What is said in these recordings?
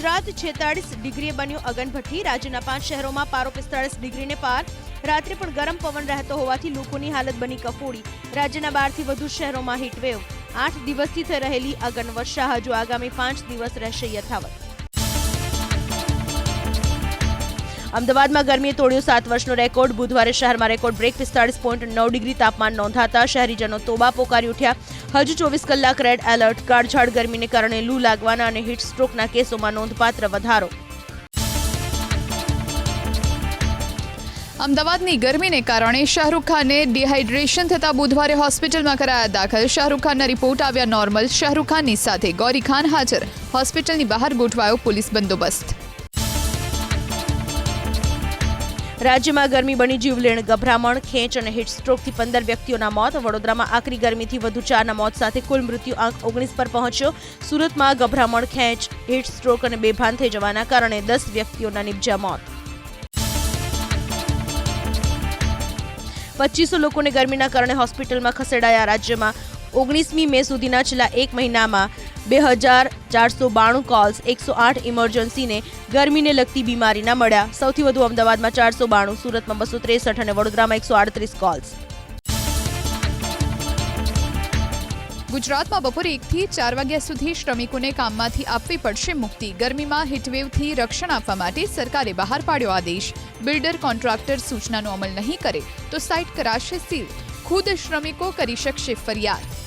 ગુજરાત છેતાળીસ ડિગ્રીએ બન્યું અગનભઠ્ઠી રાજ્યના પાંચ શહેરોમાં પારો પિસ્તાળીસ ડિગ્રીને પાર. રાત્રે પણ ગરમ પવન રહેતો હોવાથી લોકોની હાલત બની કફોડી. રાજ્યના બારથી વધુ શહેરોમાં હીટવેવ આઠ દિવસથી થઈ રહેલી અગન વર્ષા હજુ આગામી પાંચ દિવસ રહેશે યથાવત. અમદાવાદમાં ગરમીએ તોડ્યો સાત વર્ષનો રેકોર્ડ. બુધવારે શહેરમાં રેકોર્ડ બ્રેક પિસ્તાળીસ પોઈન્ટ નવ ડિગ્રી તાપમાન નોંધાતા શહેરીજનો તોબા પોકારી ઉઠ્યા. હજુ ચોવીસ કલાક રેડ એલર્ટ. કાળઝાળ ગરમીને કારણે લૂ લાગવાના અને હીટ સ્ટ્રોકના કેસોમાં નોંધપાત્ર વધારો. અમદાવાદની ગરમીને કારણે શાહરૂખ ખાને ડિહાઇડ્રેશન થતા બુધવારે હોસ્પિટલમાં કરાયા દાખલ. શાહરૂખ ખાનના રિપોર્ટ આવ્યા નોર્મલ. શાહરૂખ ખાનની સાથે ગૌરી ખાન હાજર. હોસ્પિટલની બહાર ગોઠવાયો પોલીસ બંદોબસ્ત. રાજ્યમાં ગરમી બની જીવલેણ, ગભરામણ, ખેંચ અને હીટસ્ટ્રોકથી પંદર વ્યક્તિઓના મોત. વડોદરામાં આકરી ગરમીથી વધુ ચારના મોત સાથે કુલ મૃત્યુ આંક ઓગણીસ પર પહોંચ્યો. સુરતમાં ગભરામણ, ખેંચ હીટ સ્ટ્રોક અને બેભાન થઈ જવાના કારણે દસ વ્યક્તિઓના નિપજ્યા મોત. પચીસો લોકોને ગરમીના કારણે હોસ્પિટલમાં ખસેડાયા રાજ્યમાં ઓગણીસમી મે સુધીના છેલ્લા એક મહિનામાં બે હજાર ચારસો બાણું કોલ્સ એકસો આઠ ઇમરજન્સીને ગરમીને લગતી બીમારીના મળ્યા. સૌથી વધુ અમદાવાદમાં ચારસો બાણું, સુરતમાં બસો ત્રેસઠ અને વડોદરામાં એકસો આડત્રીસ કોલ્સ ગુજરાતમાં બપોરે એકથી ચાર વાગ્યા સુધી શ્રમિકોને કામમાંથી આપવી પડશે મુક્તિ. ગરમીમાં હીટવેવથી રક્ષણ આપવા માટે સરકારે બહાર પાડ્યો આદેશ. બિલ્ડર કોન્ટ્રાક્ટર સૂચનાનો અમલ નહીં કરે તો સાઇટ કરાશે સીલ. ખુદ શ્રમિકો કરી શકશે ફરિયાદ.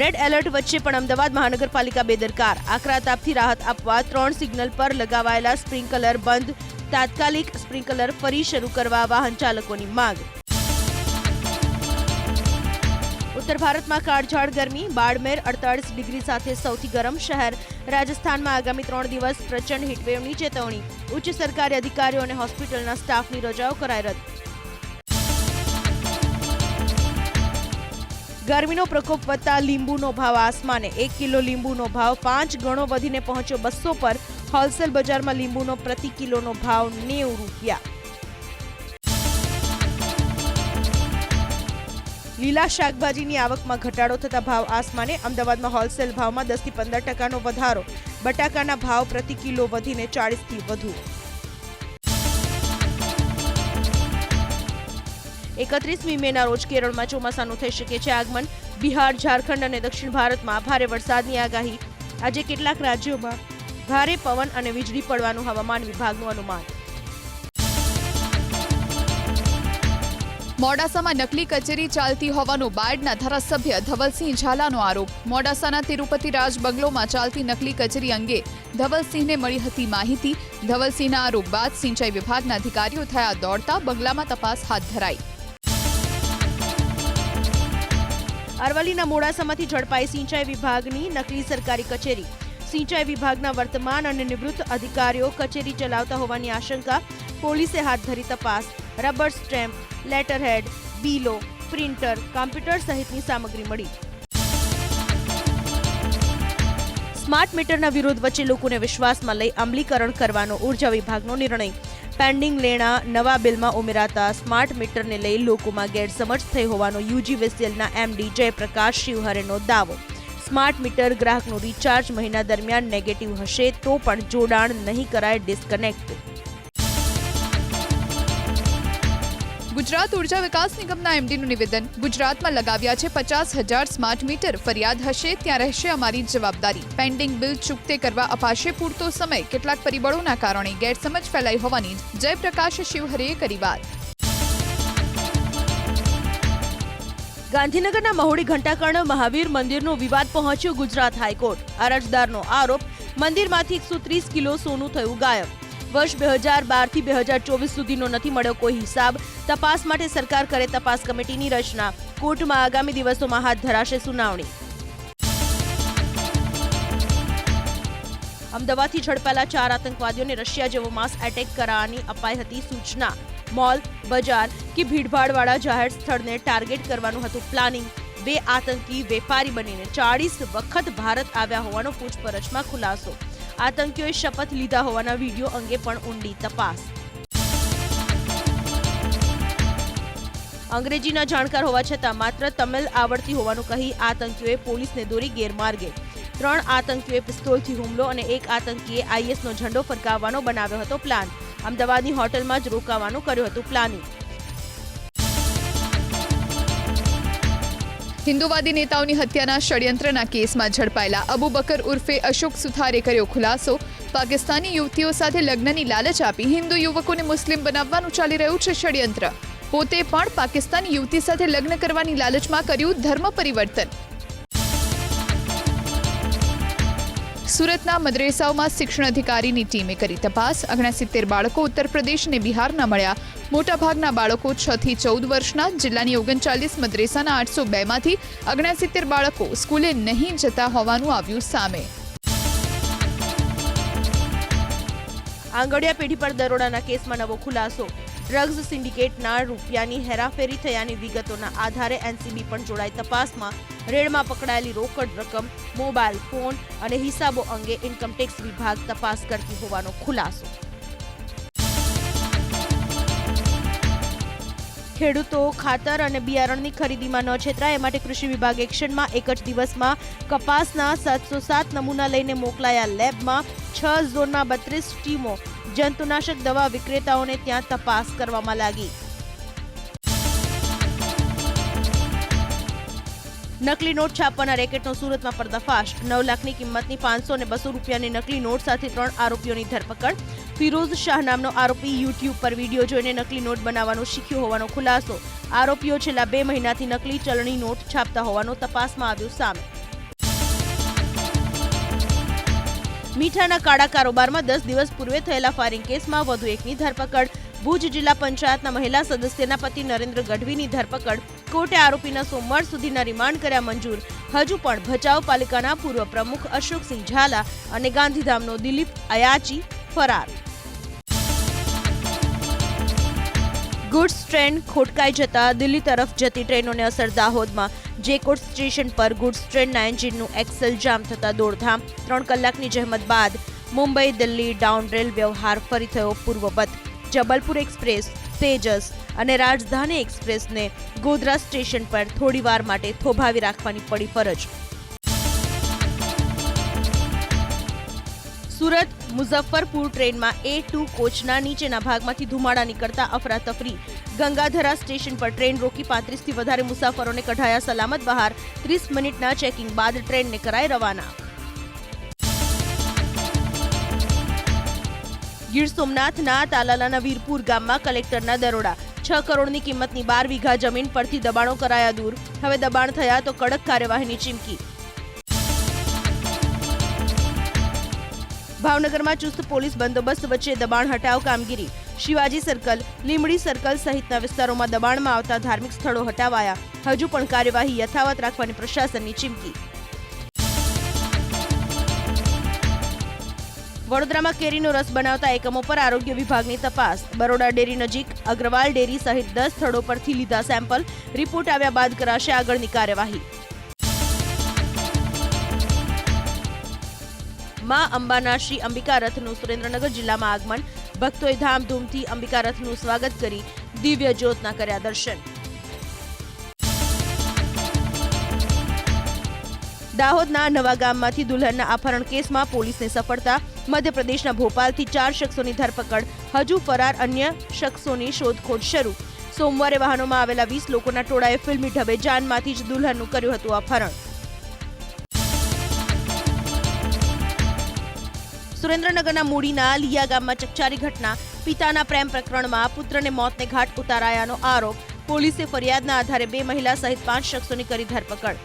રેડ એલર્ટ વચ્ચે પણ અમદાવાદ મહાનગરપાલિકા બેદરકાર. આકરા તાપથી રાહત આપવા ત્રણ સિગ્નલ પર લગાવાયેલા સ્પ્રિંકલર બંધ. તાત્કાલિક સ્પ્રિંકલર ફરી શરૂ કરવા વાહન ચાલકોની માંગ. ઉત્તર ભારતમાં કાળઝાળ ગરમી. બાડમેર અડતાળીસ ડિગ્રી સાથે સૌથી ગરમ શહેર. રાજસ્થાનમાં આગામી ત્રણ દિવસ પ્રચંડ હીટવેવની ચેતવણી. ઉચ્ચ સરકારી અધિકારીઓ અને હોસ્પિટલના સ્ટાફની રજાઓ કરાઈ રદ. ગરમીનો પ્રકોપ વધતા લીંબુનો ભાવ આસમાને એક કિલો લીંબુનો ભાવ પાંચ ગણો વધીને પહોંચ્યો બસો પર. હોલસેલ બજારમાં લીંબુનો પ્રતિ કિલોનો ભાવ નેવું રૂપિયા. લીલા શાકભાજીની આવકમાં ઘટાડો થતા ભાવ આસમાને. અમદાવાદમાં હોલસેલ ભાવમાં દસથી પંદર ટકાનો વધારો. બટાકાના ભાવ પ્રતિ કિલો વધીને ચાળીસથી વધુ. એકત્રીસમી મેના રોજ કેરળમાં ચોમાસાનું થઈ શકે છે આગમન. બિહાર, ઝારખંડ અને દક્ષિણ ભારતમાં ભારે વરસાદની આગાહી. આજે કેટલાક રાજ્યોમાં ભારે પવન અને વીજળી પડવાનું હવામાન વિભાગનું અનુમાન. મોડાસામાં નકલી કચેરી ચાલતી હોવાનો બાર્ડના ધારાસભ્ય ધવલસિંહ ઝાલાનો આરોપ. મોડાસાના તિરુપતિ રાજ બંગલોમાં ચાલતી નકલી કચેરી અંગે ધવલસિંહને મળી હતી માહિતી. ધવલસિંહના આરોપ બાદ સિંચાઈ વિભાગના અધિકારીઓ થયા દોડતા બંગલામાં તપાસ હાથ ધરાઈ. અરવલ્લીના મોડાસામાંથી ઝડપાઈ સિંચાઈ વિભાગની નકલી સરકારી કચેરી. સિંચાઈ વિભાગના વર્તમાન અને નિવૃત્ત અધિકારીઓ કચેરી ચલાવતા હોવાની આશંકા. પોલીસે હાથ ધરી તપાસ. રબર સ્ટેમ્પ, લેટરહેડ, બીલો, પ્રિન્ટર, કોમ્પ્યુટર સહિતની સામગ્રી મળી. સ્માર્ટ મીટરના વિરોધ વચ્ચે લોકોને વિશ્વાસમાં લઈ અમલીકરણ કરવાનો ઊર્જા વિભાગનો નિર્ણય. પેન્ડિંગ લેણા નવા બિલમાં ઉમેરાતા સ્માર્ટ મીટરને લઈ લોકોમાં ગેરસમજ થઈ હોવાનો યુજીવીસીએલના એમડી જયપ્રકાશ શિવહરેનો દાવો. સ્માર્ટ મીટર ગ્રાહકનું રિચાર્જ મહિના દરમિયાન નેગેટિવ હશે તો પણ જોડાણ નહીં કરાય ડિસ્કનેક્ટ. ગુજરાત ઊર્જા વિકાસ નિગમના એમડીનું નિવેદન. ગુજરાતમાં લગાવ્યા છે પચાસ હજાર સ્માર્ટ મીટર. ફરિયાદ હશે, ત્યાં રહેશે અમારી જવાબદારી. પેન્ડિંગ બિલ ચૂકતે કરવા અપાશે પૂરતો સમય. કેટલાક પરિબળોના કારણે ગેરસમજ ફેલાઈ હોવાની જયપ્રકાશ શિવહરેએ કરી વાત. ગાંધીનગરના મહુડી ઘંટાકર્ણ મહાવીર મંદિરનો વિવાદ પહોંચ્યો ગુજરાત હાઈકોર્ટ. અરજદારનો આરોપ, મંદિરમાંથી એકસો ત્રીસ કિલો સોનું થયું ગાયબ. વર્ષ બે હજાર બારથી બે હજાર ચોવીસ સુધીનો નથી મળ્યો કોઈ હિસાબ. તપાસ માટે સરકાર કરે તપાસ કમિટીની રચના. કોર્ટમાં આગામી દિવસોમાં હાથ ધરાશે સુનાવણી. અમદાવાદથી ઝડપાયેલા ચાર આતંકવાદીઓને રશિયા જેવો માસ એટેક કરવાની અપાઈ હતી સૂચના. મોલ, બજાર કે ભીડભાડવાળા જાહેર સ્થળને ટાર્ગેટ કરવાનું હતું પ્લાનિંગ. બે આતંકી વેપારી બનીને ચાળીસ વખત ભારત આવ્યા હોવાનો પૂછપરછમાં ખુલાસો. આતંકીઓએ શપથ લીધા હોવાના વીડિયો અંગે પણ ઊંડી તપાસ. અંગ્રેજીના જાણકાર હોવા છતાં માત્ર તમિલ આવડતી હોવાનું કહી આતંકીઓએ પોલીસને દોરી ગેરમાર્ગે. ત્રણ આતંકીઓએ પિસ્તોલથી હુમલો અને એક આતંકીએ આઈએસનો ઝંડો ફરકાવવાનો બનાવ્યો હતો પ્લાન. અમદાવાદની હોટલમાં જ રોકાવાનું કર્યું હતું પ્લાનિંગ. હિન્દુવાદી નેતાઓની હત્યાના ષડયંત્રના કેસમાં ઝડપાયેલા અબુ બકર ઉર્ફે અશોક સુથારે કર્યો ખુલાસો. પાકિસ્તાની યુવતીઓ સાથે લગ્નની લાલચ આપી હિન્દુ યુવકોને મુસ્લિમ બનાવવાનું ચાલી રહ્યું છે ષડયંત્ર. પોતે પણ પાકિસ્તાની યુવતી સાથે લગ્ન કરવાની લાલચમાં કર્યું ધર્મ પરિવર્તન. સુરતના મદ્રેસાઓમાં શિક્ષણ અધિકારીની ટીમે કરી તપાસ. ઓગણસિત્તેર બાળકો ઉત્તર પ્રદેશ અને બિહારના મળ્યા. મોટાભાગના બાળકો છ થી ચૌદ વર્ષના, જિલ્લાની ઓગણચાલીસ, મદ્રેસાના આઠસો બેમાંથી ઓગણસિત્તેર બાળકો સ્કૂલે નહીં જતા હોવાનું આવ્યું સામે. આંગડિયા પેઢી પર દરોડાના કેસમાં નવો ખુલાસો. ડ્રગ્સ સિન્ડિકેટના રૂપિયાની હેરાફેરી થયાની વિગતોના આધારે એનસીબી પણ જોડાઈ તપાસમાં. રેડમાં પકડાયેલી રોકડ રકમ, મોબાઈલ ફોન અને હિસાબો અંગે ઇન્કમટેક્સ વિભાગ તપાસ કરતી હોવાનો ખુલાસો. ખેડૂતો ખાતર અને બિયારણની ખરીદીમાં ન છેતરાય. માટે કૃષિ વિભાગ એક્શનમાં એક જ દિવસમાં કપાસના સાતસો સાત નમૂના લઈને મોકલાયા લેબમાં છ ઝોનમાં બત્રીસ ટીમો જંતુનાશક દવા વિક્રેતાઓને ત્યાં તપાસ કરવામાં લાગી. નકલી નોટ છાપવાના રેકેટનો સુરતમાં પર્દાફાશ. નવ લાખની કિંમતની પાંચસો અને બસો રૂપિયાની નકલી નોટ સાથે ત્રણ આરોપીઓની ધરપકડ. ફિરોઝ શાહ નામનો આરોપી યુટ્યુબ પર વીડિયો જોઈને નકલી નોટ બનાવવાનું શીખ્યો હોવાનો ખુલાસો. આરોપીઓ છેલ્લા બે મહિનાથી નકલી ચલણી નોટ છાપતા હોવાનો તપાસમાં આવ્યો સામે. મીઠાના કાળા કારોબારમાં દસ દિવસ પૂર્વે થયેલા ફાયરિંગ કેસમાં વધુ એકની ધરપકડ. ભુજ જિલ્લા પંચાયતના મહિલા સદસ્યના પતિ નરેન્દ્ર ગઢવીની ધરપકડ. કોર્ટે આરોપીના સોમવાર સુધીના રિમાન્ડ કર્યા મંજૂર. હજુ પણ ભચાઉ પાલિકાના પૂર્વ પ્રમુખ અશોકસિંહ ઝાલા અને ગાંધીધામનો દિલીપ અયાચી ફરાર. ગુડ્સ ટ્રેન ખોટકાઈ જતા દિલ્હી તરફ જતી ટ્રેનોને અસર દાહોદમાં. જેકોટ સ્ટેશન પર ગુડ્સ ટ્રેનના એન્જિનનું એક્સેલ જામ થતા દોડધામ. ત્રણ કલાકની જહેમત બાદ મુંબઈ દિલ્હી ડાઉન રેલ વ્યવહાર ફરી થયો પૂર્વવત. જબલપુર એક્સપ્રેસ, તેજસ અને રાજધાની એક્સપ્રેસને ગોધરા સ્ટેશન પર થોડીવાર માટે થોભાવી રાખવાની પડી ફરજ. સુરત મુઝફ્ફરપુર ટ્રેનમાં એ ટુ કોચના નીચેના ભાગમાંથી ધુમાડા નીકળતા અફરાતફરી. ગંગાધરા સ્ટેશન પર ટ્રેન રોકી પાંત્રીસથી વધારે મુસાફરોને કઢાયા સલામત બહાર. ત્રીસ મિનિટના ચેકિંગ બાદ ટ્રેનને કરાઈ રવાના. ગીર સોમનાથના તાલાલાના વીરપુર ગામમાં કલેક્ટરના દરોડા. છ કરોડની કિંમતની બાર વીઘા જમીન પરથી દબાણો કરાયા દૂર. હવે દબાણ થયા તો કડક કાર્યવાહીની ચીમકી. ભાવનગરમાં ચુસ્ત પોલીસ બંદોબસ્ત વચ્ચે દબાણ હટાવ કામગીરી. શિવાજી સર્કલ લીમડી સર્કલ સહિતના વિસ્તારોમાં દબાણમાં આવતા ધાર્મિક સ્થળો હટાવાયા. હજુ પણ કાર્યવાહી યથાવત રાખવાની પ્રશાસનની ચીમકી. વડોદરામાં કેરીનો રસ બનાવતા એકમો પર આરોગ્ય વિભાગની તપાસ. બરોડા ડેરી નજીક અગ્રવાલ ડેરી સહિત દસ સ્થળો પરથી લીધા સેમ્પલ. રિપોર્ટ આવ્યા બાદ કરાશે આગળની કાર્યવાહી. માં અંબાના શ્રી અંબિકા રથનું સુરેન્દ્રનગર જિલ્લામાં આગમન. ભક્તોએ ધામધૂમથી અંબિકા રથનું સ્વાગત કરી દિવ્ય જ્યોતના કર્યા દર્શન. દાહોદના નવા ગામમાંથી દુલ્હનના અપહરણ કેસમાં પોલીસને સફળતા. મધ્યપ્રદેશના ભોપાલથી ચાર શખ્સોની ધરપકડ. હજુ ફરાર અન્ય શખ્સોની શોધખોળ શરૂ. સોમવારે વાહનોમાં આવેલા વીસ લોકોના ટોળાએ ફિલ્મી ઢબે જાનમાંથી જ દુલ્હનનું કર્યું હતું અપહરણ. સુરેન્દ્રનગરના મૂડીના લિયા ગામમાં ચકચારી ઘટના. પિતાના પ્રેમ પ્રકરણમાં પુત્રને મોતને ઘાટ ઉતારાયાનો આરોપ. પોલીસે ફરિયાદના આધારે બે મહિલા સહિત પાંચ શખ્સોની કરી ધરપકડ.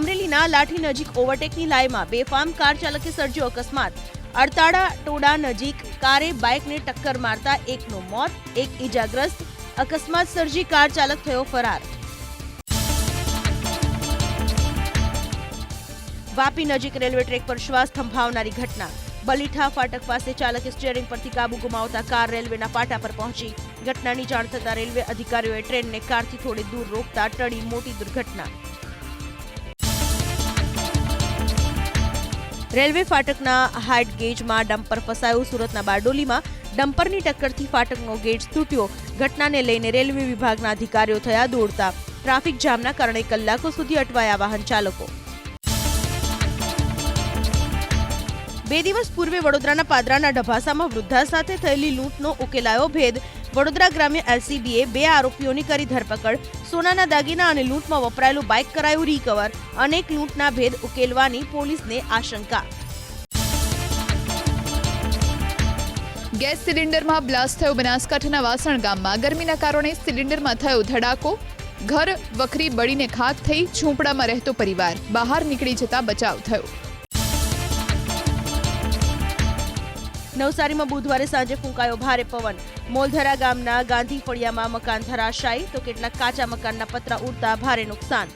અમરેલીના લાઠી નજીક ઓવરટેકની લાઈમાં બેફામ કાર ચાલકે સર્જ્યો અકસ્માત. અડતાળા ટોડા નજીક કારે બાઇકને ટક્કર મારતા એકનું મોત, એક ઈજાગ્રસ્ત. અકસ્માત સર્જી કાર ચાલક થયો ફરાર. વાપી નજીક રેલવે ટ્રેક પર શ્વાસ થંભાવનારી ઘટના. બલીઠા ફાટક પાસે ચાલકે સ્ટીયરિંગ પરથી કાબુ ગુમાવતા કાર રેલવેના પાટા પર પહોંચી. ઘટનાની જાણ થતાં રેલવે અધિકારીઓએ ટ્રેનને કારથી થોડી દૂર રોકતા ટળી મોટી દુર્ઘટના. રેલવે ફાટકના હાઇટ ગેજમાં ડમ્પર ફસાયું. સુરતના બારડોલીમાં ડમ્પરની ટક્કરથી ફાટકનો ગેજ તૂટ્યો. ઘટનાને લઈને રેલવે વિભાગના અધિકારીઓ થયા દોડતા. ટ્રાફિક જામના કારણે કલાકો સુધી અટવાયા વાહન ચાલકો. બે દિવસ પૂર્વે વડોદરાના પાદરાના ડભાસામાં વૃદ્ધા સાથે થયેલી લૂંટનો ઉકેલાયો ભેદ. વડોદરા ગ્રામ્ય એલસીબીએ બે આરોપીઓની કરી ધરપકડ. સોનાના દાગીના અને લૂંટમાં વપરાયેલું બાઇક કરાયું રિકવર. અનેક લૂંટના ભેદ ઉકેલવાની પોલીસને આશંકા. ગેસ સિલિન્ડરમાં બ્લાસ્ટ થયો બનાસકાંઠાના વાસણ ગામમાં. ગરમીના કારણે સિલિન્ડરમાં થયો ધડાકો. ઘર વખરી બળીને ખાક થઈ ઝૂંપડામાં રહેતો પરિવાર. બહાર નીકળી જતા બચાવ થયો. નવસારીમાં બુધવારે સાંજે ફૂંકાયો ભારે પવન. મોલધરા ગામના ગાંધી ફળિયામાં મકાન ધરાશાયી, તો કેટલાક કાચા મકાનના પતરા ઉડતા ભારે નુકસાન.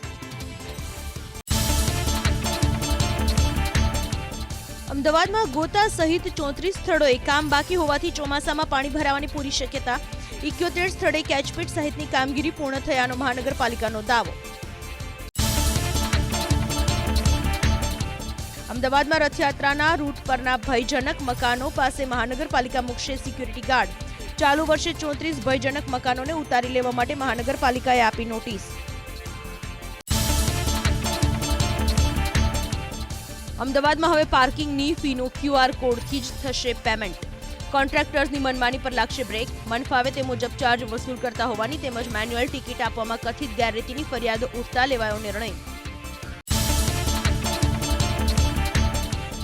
અમદાવાદમાં ગોતા સહિત ચોત્રીસ સ્થળોએ કામ બાકી હોવાથી ચોમાસામાં પાણી ભરાવાની પૂરી શક્યતા. ઇક્યોતેર સ્થળે કેચપીટ સહિતની કામગીરી પૂર્ણ થયાનો મહાનગરપાલિકાનો દાવો. અમદાવાદમાં રથયાત્રાના રૂટ પરના ભયજનક મકાનો પાસે મહાનગરપાલિકા મૂકશે સિક્યુરિટી ગાર્ડ. ચાલુ વર્ષે ચોત્રીસ ભયજનક મકાનોને ઉતારી લેવા માટે મહાનગરપાલિકાએ આપી નોટિસ. અમદાવાદમાં હવે પાર્કિંગની ફીનો ક્યુઆર કોડથી જ થશે પેમેન્ટ. કોન્ટ્રાક્ટર્સની મનમાની પર લાગશે બ્રેક. મન ફાવે તે મુજબ ચાર્જ વસૂલ કરતા હોવાની તેમજ મેન્યુઅલ ટિકિટ આપવામાં કથિત ગેરરીતિની ફરિયાદો ઉઠતા લેવાયો નિર્ણય.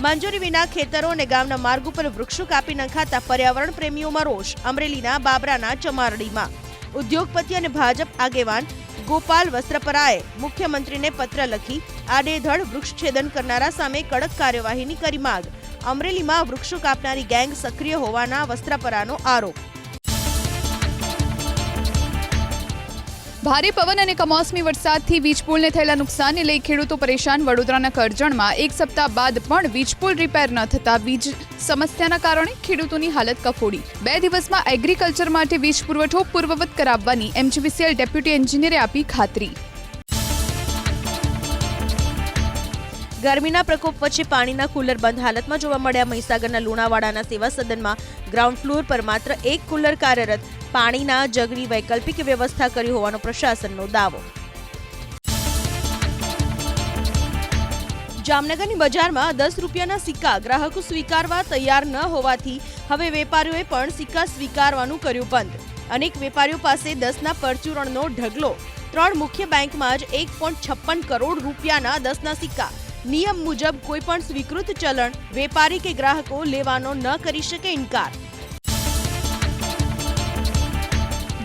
મંજૂરી વિના ખેતરો અને ગામના માર્ગ ઉપર વૃક્ષો કાપી નખાતા પર્યાવરણ પ્રેમીઓમાં રોષ, અમરેલીના બાબરાના ચમારડીમાં. ઉદ્યોગપતિ અને ભાજપ આગેવાન ગોપાલ વસ્ત્રપરાએ મુખ્યમંત્રીને પત્ર લખી, આડેધડ વૃક્ષછેદન કરનારા સામે કડક કાર્યવાહીની કરી માંગ. અમરેલીમાં વૃક્ષો કાપનારી ગેંગ સક્રિય હોવાના વસ્ત્રાપરાનો આરોપ. ભારે પવન અને કમોસમી વરસાદથી વીજપોલને થયેલા નુકસાનને લઈ ખેડૂતો પરેશાન. વડોદરાના કરજણમાં એક સપ્તાહ બાદ પણ વીજપોલ રિપેર ન થતા વીજ સમસ્યાના કારણે ખેડૂતોની હાલત કફોડી. બે દિવસમાં એગ્રીકલ્ચર માટે વીજ પુરવઠો પૂર્વવત કરાવવાની એમજીવીસીએલ ડેપ્યુટી એન્જિનિયરે આપી ખાતરી. ગરમીના પ્રકોપ વચ્ચે પાણીના કુલર બંધ હાલતમાં જોવા મળ્યા. મહીસાગરના લુણાવાડાના સેવા સદનમાં ગ્રાઉન્ડ ફ્લોર પર માત્ર એક કુલર કાર્યરત પાણીના જગની વૈકલ્પિક વ્યવસ્થા કરી હોવાનો પ્રશાસનનો દાવો. જામનગરની બજારમાં દસ રૂપિયાના સિક્કા ગ્રાહકો સ્વીકારવા તૈયાર ન હોવાથી હવે વેપારીઓએ પણ સિક્કા સ્વીકારવાનું કર્યું બંધ. અનેક વેપારીઓ પાસે દસના પરચુરણનો ઢગલો. ત્રણ મુખ્ય બેંકમાં જ એક પોઈન્ટ છપ્પન કરોડ રૂપિયાના દસના સિક્કા. નિયમ મુજબ કોઈ પણ સ્વીકૃત ચલણ વેપારી કે ગ્રાહકો લેવાનો ન કરી શકે ઇનકાર.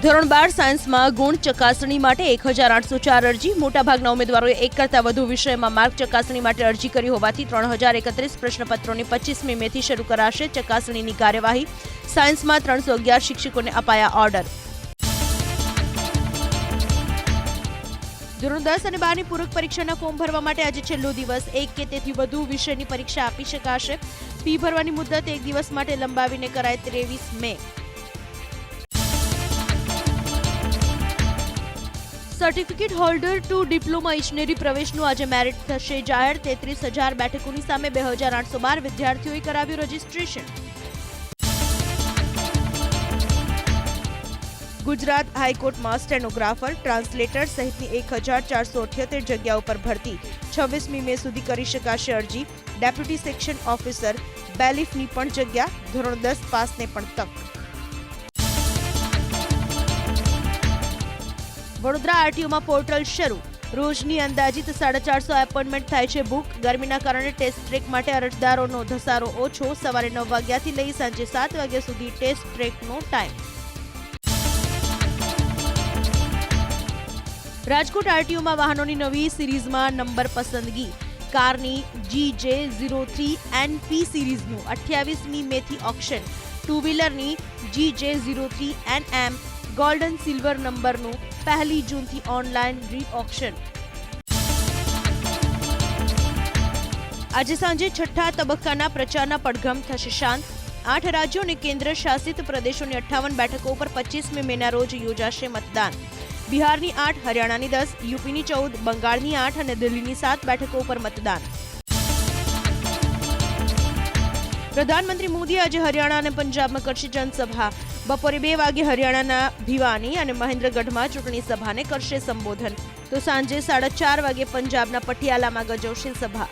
ધોરણ બાર સાયન્સમાં ગુણ ચકાસણી માટે એક હજાર આઠસો ચાર અરજી. મોટાભાગના ઉમેદવારોએ એક કરતાં વધુ વિષયમાં માર્ક ચકાસણી માટે અરજી કરી હોવાથી ત્રણ હજાર એકત્રીસ પ્રશ્નપત્રોની પચીસમી મેથી શરૂ કરાશે ચકાસણીની કાર્યવાહી. સાયન્સમાં ત્રણસો અગિયાર શિક્ષકોને અપાયા ઓર્ડર. ધોરણ દસ અને બારની પૂરક પરીક્ષાના ફોર્મ ભરવા માટે આજે છેલ્લો દિવસ. એક કે તેથી વધુ વિષયની પરીક્ષા આપી શકાશે. ફી ભરવાની મુદત એક દિવસ માટે લંબાવીને કરાય ત્રેવીસ મે. સર્ટિફિકેટ હોલ્ડર ટુ ડિપ્લોમા ઇજનેરી પ્રવેશનું આજે મેરિટ થશે. જાહેર તેત્રીસ હજાર બેઠકોની સામે બે હજાર આઠસો બાર વિદ્યાર્થીઓએ કરાવ્યું રજીસ્ટ્રેશન. ગુજરાત હાઈકોર્ટમાં સ્ટેનોગ્રાફર, ટ્રાન્સલેટર સહિતની એક હજાર ચારસો અઠ્યોતેર જગ્યાઓ પર ભરતી. છવ્વીસમી મે સુધી કરી શકાશે અરજી. ડેપ્યુટી સેક્શન ઓફિસર બેલીફની પણ જગ્યા, ધોરણ દસ પાસને પણ તક. વડોદરા આરટીઓમાં પોર્ટલ શરૂ. રોજની અંદાજિત સાડા ચારસો એપોઇન્ટમેન્ટ થાય છે બુક. ગરમીના કારણે ટેસ્ટ ટ્રેક માટે અરજદારોનો ધસારો ઓછો. સવારે નવ વાગ્યાથી લઈ સાંજે સાત વાગ્યા સુધી ટેસ્ટ ટ્રેકનો ટાઈમ. રાજકોટ આરટીઓમાં વાહનોની નવી સિરીઝમાં નંબર પસંદગી. કારની G J zero three NP સિરીઝનું અઠ્યાવીસમી મેથી auction. Two વ્હીલરની G J zero three N M golden silver નંબરનું પહેલી જૂનથી ઓનલાઈન રી ઓક્શન આજે સાંજે છઠ્ઠા તબક્કાના પ્રચારના પડઘમ થશે શાંત. આઠ રાજ્યો અને કેન્દ્ર શાસિત પ્રદેશોની અઠ્ઠાવન બેઠકો ઉપર પચીસમી મેના રોજ યોજાશે મતદાન. બિહારની આઠ, હરિયાણાની દસ, યુપીની ચૌદ, બંગાળની આઠ અને દિલ્હીની સાત બેઠકો ઉપર મતદાન. પ્રધાનમંત્રી મોદી આજે હરિયાણા અને પંજાબમાં કરશે જનસભા. બપોરે બે વાગે હરિયાણાના ભિવાની અને મહેન્દ્રગઢમાં ચૂંટણી સભાને કરશે સંબોધન. તો સાંજે સાડા ચાર વાગે પંજાબના પટિયાલામાં ગજવશે સભા.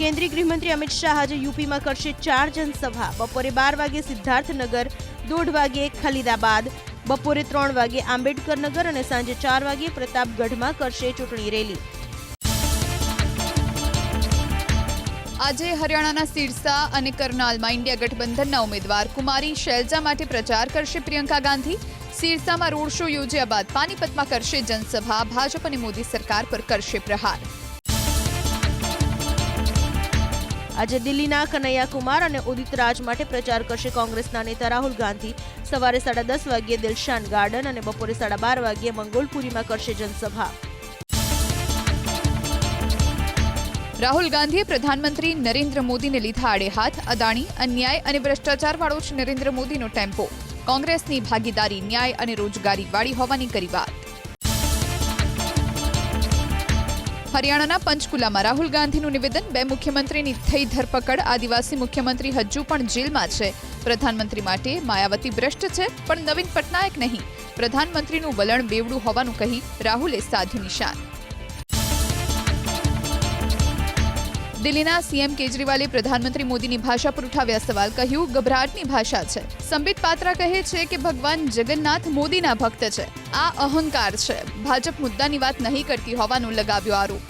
કેન્દ્રીય ગૃહમંત્રી અમિત શાહ આજે યુપીમાં કરશે ચાર જનસભા. બપોરે બાર વાગે સિદ્ધાર્થનગર, દોઢ વાગે ખલીદાબાદ, બપોરે ત્રણ વાગે આંબેડકરનગર અને સાંજે ચાર વાગે પ્રતાપગઢમાં કરશે ચૂંટણી રેલી. આજે હરિયાણાના સિરસા અને કરનાલમાં ઇન્ડિયા ગઠબંધનના ઉમેદવાર કુમારી શૈલજા માટે પ્રચાર કરશે પ્રિયંકા ગાંધી. સિરસામાં રોડ શો યોજ્યા બાદ પાનીપતમાં કરશે જનસભા, ભાજપ અને મોદી સરકાર પર કરશે પ્રહાર. આજે દિલ્હીના કનૈયા કુમાર અને ઉદિત રાજ માટે પ્રચાર કરશે કોંગ્રેસના નેતા રાહુલ ગાંધી. સવારે સાડા દસ વાગ્યે દિલશાન ગાર્ડન અને બપોરે સાડા બાર વાગ્યે મંગોલપુરીમાં કરશે જનસભા. રાહુલ ગાંધીએ પ્રધાનમંત્રી નરેન્દ્ર મોદીને લીધા આડે હાથ, અદાણી, અન્યાય અને ભ્રષ્ટાચારવાળો છે નરેન્દ્ર મોદીનો ટેમ્પો. કોંગ્રેસની ભાગીદારી, ન્યાય અને રોજગારી વાળી હોવાની કરી વાત. હરિયાણાના પંચકુલામાં રાહુલ ગાંધીનું નિવેદન, બે મુખ્યમંત્રીની થઈ ધરપકડ, આદિવાસી મુખ્યમંત્રી હજુ પણ જેલમાં છે. પ્રધાનમંત્રી માટે માયાવતી ભ્રષ્ટ છે, પણ નવીન પટનાયક નહીં. પ્રધાનમંત્રીનું વલણ બેવડું હોવાનું કહી રાહુલે સાધ્યું નિશાન. દિલ્હીના સીએમ કેજરીવાલે પ્રધાનમંત્રી મોદીની ભાષા પર ઉઠાવ્યા સવાલ, કહ્યું, ગભરાટની ભાષા છે. સંબિત પાત્રા કહે છે કે ભગવાન જગન્નાથ મોદીના ભક્ત છે. આ અહંકાર છે. ભાજપ મુદ્દાની વાત નહીં કરતી હોવાનું લગાવ્યો આરોપ.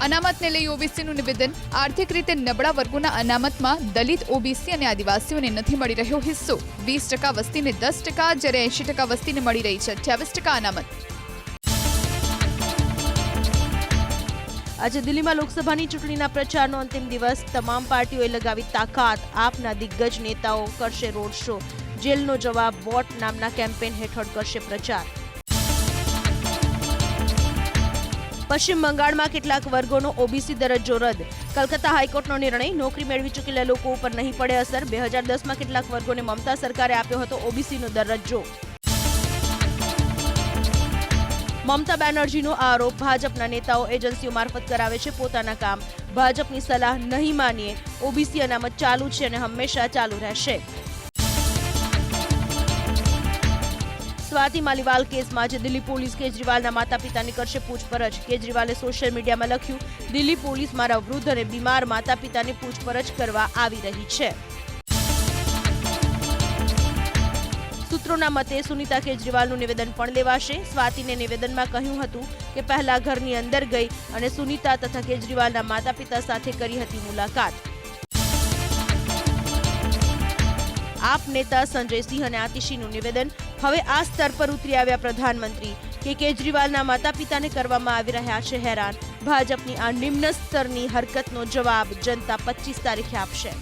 અનામતને લઈ ઓબીસીનું નિવેદન. આર્થિક રીતે નબળા વર્ગોના અનામતમાં દલિત, ઓબીસી અને આદિવાસીઓને નથી મળી રહ્યો હિસ્સો. વીસ ટકા વસ્તીને દસ ટકા, જ્યારે એંશી ટકા વસ્તીને મળી રહી છે અઠ્યાવીસ ટકા અનામત. આજે દિલ્હીમાં લોકસભાની ચૂંટણીના પ્રચારનો અંતિમ દિવસ. તમામ પાર્ટીઓએ લગાવી તાકાત. આપના દિગ્ગજ નેતાઓ કરશે રોડ શો. જેલનો જવાબ વોટ નામના કેમ્પેન હેઠળ કરશે પ્રચાર. પશ્ચિમ બંગાળમાં કેટલાક વર્ગોનો ઓબીસી દરજ્જો રદ. કલકત્તા હાઈકોર્ટનો નિર્ણય. નોકરી મેળવી ચૂકેલા લોકો ઉપર નહીં પડે અસર. બે હજાર દસમાં કેટલાક વર્ગોને મમતા સરકારે આપ્યો હતો ઓબીસીનો દરજ્જો. મમતા બેનર્જીનો આરોપ. ભાજપના નેતાઓ એજન્સીઓ મારફત કરાવે છે પોતાના કામ. ભાજપની સલાહ નહીં માનીએ. ઓબીસી અનામત ચાલુ છે અને હંમેશા ચાલુ રહેશે. સ્વાતિ માલીવાલ કેસમાં આજે દિલ્હી પોલીસ કેજરીવાલના માતા પિતાની કરશે પૂછપરછ. કેજરીવાલે સોશિયલ મીડિયામાં લખ્યું, દિલ્હી પોલીસ મારા વૃદ્ધ અને બીમાર માતા પિતાની પૂછપરછ કરવા આવી રહી છે. સૂત્રોના મતે સુનીતા કેજરીવાલનું નિવેદન પણ લેવાશે. સ્વાતિને નિવેદનમાં કહ્યું હતું કે પહેલા ઘરની અંદર ગઈ અને સુનીતા તથા કેજરીવાલના માતા પિતા સાથે કરી હતી મુલાકાત. આપ નેતા સંજય સિંહ અને આતિશીનું નિવેદન હવે આ સ્તર પર ઉતરી આવ્યા પ્રધાનમંત્રી કે કેજરીવાલના માતા પિતાને કરવામાં આવી રહ્યા છે હેરાન. ભાજપની આ નિમ્ન સ્તરની હરકતનો જવાબ જનતા પચીસ તારીખે આપશે.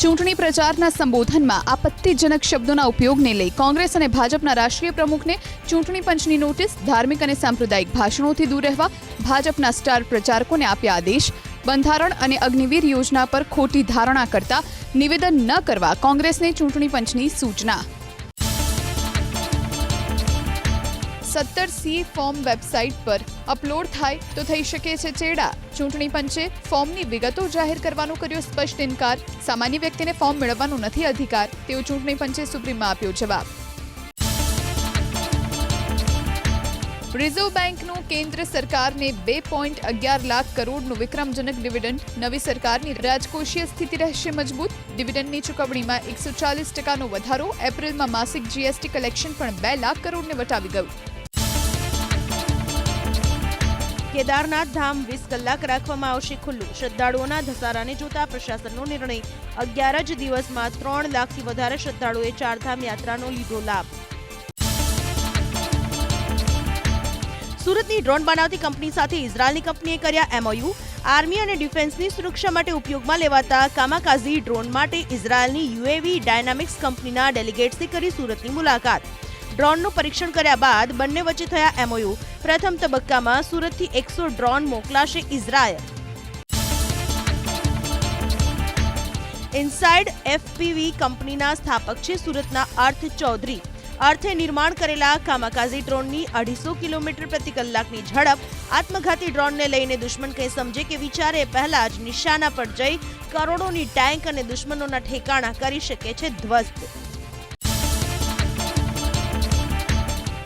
ચૂંટણી પ્રચારના સંબોધનમાં આપત્તિજનક શબ્દોના ઉપયોગને લઈ કોંગ્રેસ અને ભાજપના રાષ્ટ્રીય પ્રમુખને ચૂંટણી પંચની નોટિસ ધાર્મિક અને સાંપ્રદાયિક ભાષણોથી દૂર રહેવા ભાજપના સ્ટાર પ્રચારકોને આપ્યા આદેશ. બંધારણ અને અગ્નિવીર યોજના પર ખોટી ધારણા કરતા નિવેદન ન કરવા કોંગ્રેસને ચૂંટણી પંચની સૂચના. સત્તર સી ફોર્મ વેબસાઇટ પર અપલોડ થાય તો થઈ શકે છે ચેડા. ચૂંટણી પંચે ફોર્મની વિગતો જાહેર કરવાનો કર્યો સ્પષ્ટ ઇનકાર. સામાન્ય વ્યક્તિને ફોર્મ મેળવવાનો નથી અધિકાર. તેવો ચૂંટણી પંચે સુપ્રીમમાં આપ્યો જવાબ. રિઝર્વ બેંકનું કેન્દ્ર સરકારને બે પોઈન્ટ અગિયાર લાખ કરોડનું વિક્રમજનક ડિવિડન્ડ. નવી સરકારની રાજકોષીય સ્થિતિ રહેશે મજબૂત. ડિવિડન્ડની ચૂકવણીમાં એકસો ચાલીસ ટકાનો વધારો. એપ્રિલમાં માસિક જીએસટી કલેક્શન પણ બે લાખ કરોડને વટાવી ગયું. કેદારનાથ ધામ વીસ કલાક રાખવામાં આવશે ખુલ્લું. શ્રદ્ધાળુઓના ધસારાને જોતા પ્રશાસનનો નિર્ણય. અગિયાર જ દિવસમાં ત્રણ લાખથી વધારે શ્રદ્ધાળુએ ચારધામ યાત્રાનો લીધો લાભ. સુરતની ડ્રોન બનાવતી કંપની સાથે ઇઝરાયલની કંપનીએ કર્યા એમઓયુ. આર્મી અને ડિફેન્સની સુરક્ષા માટે ઉપયોગમાં લેવાતા કામાકાઝી ડ્રોન માટે ઇઝરાયલની યુએવી ડાયનામિક્સ કંપનીના ડેલિગેટ્સે કરી સુરતની મુલાકાત. ડ્રોનનું પરીક્ષણ કર્યા બાદ બંને વચ્ચે થયા એમઓયુ પ્રથમ તબક્કામાં સુરતથી એકસો ડ્રોન મોકલાશે ઇઝરાયલ. ઇનસાઇડ એફપીવી કંપનીના સ્થાપક છે સુરતના અર્થ ચૌધરી. અર્થે નિર્માણ કરેલા કામાકાઝી ડ્રોનની અઢીસો કિલોમીટર પ્રતિ કલાકની ઝડપ, આત્મઘાતી ડ્રોનને લઈને દુશ્મન કંઈ સમજે કે વિચારે પહેલા જ નિશાના પર જઈ કરોડોની ટેન્ક અને દુશ્મનોના ઠેકાણા કરી શકે છે ધ્વસ્ત.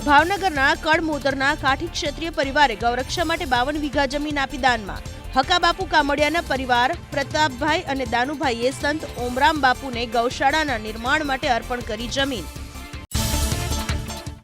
ભાવનગરના કડમોદરના કાઠી ક્ષત્રિય પરિવારે ગૌરક્ષા માટે બાવન વીઘા જમીન આપી દાનમાં. હકાબાપુ કામડિયાના પરિવાર, પ્રતાપભાઈ અને દાનુભાઈએ સંત ઓમરામ બાપુને ગૌશાળાના નિર્માણ માટે અર્પણ કરી જમીન.